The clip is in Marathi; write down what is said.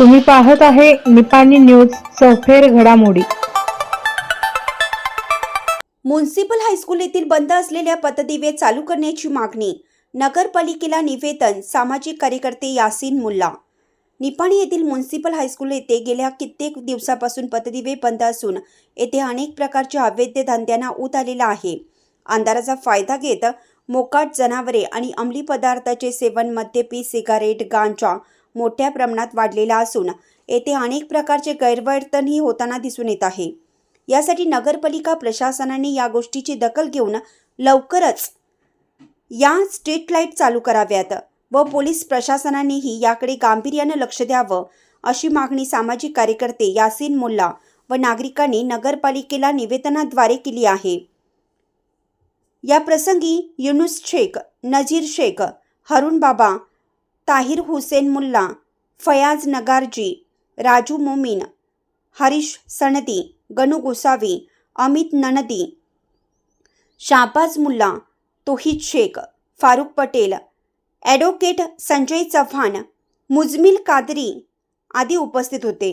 तुम्ही पाहत आहे निपाणी न्यूज सफेर घडामोडी. म्युन्सिपल हायस्कूल येथील बंद असलेल्या पतदिवे चालू करण्याची मागणी नगरपालिकेला निवेदन सामाजिक कार्यकर्ते यासीन मुल्ला. निपाणी येथील म्युन्सिपल हायस्कूल येथे गेल्या कित्येक दिवसापासून पतदिवे बंद असून येथे अनेक प्रकारच्या अवैध धंद्यांना ऊत आलेला आहे. अंधाराचा फायदा घेत मोकाट जनावरे आणि अंमली पदार्थाचे सेवन मद्यपी सिगारेट गांजा मोठ्या प्रमाणात वाढलेला असून येथे अनेक प्रकारचे गैरवर्तनही होताना दिसून येत आहे. यासाठी नगरपालिका प्रशासनाने या गोष्टीची दखल घेऊन लवकरच या स्ट्रीट लाइट चालू कराव्यात व पोलीस प्रशासनानेही याकडे गांभीर्यानं लक्ष द्यावं अशी मागणी सामाजिक कार्यकर्ते यासीन मुल्ला व नागरिकांनी नगरपालिकेला निवेदनाद्वारे केली आहे. या प्रसंगी युनुस शेख नजीर शेख हरुण बाबा ताहिर हुसेन मुल्ला फयाज नगारजी राजू मोमीन हरीश सनदी गणू गोसावी अमित ननदी शाहबाज मुल्ला तोहिद शेख फारुख पटेल ॲडव्होकेट संजय चव्हाण मुजमिल कादरी आदी उपस्थित होते.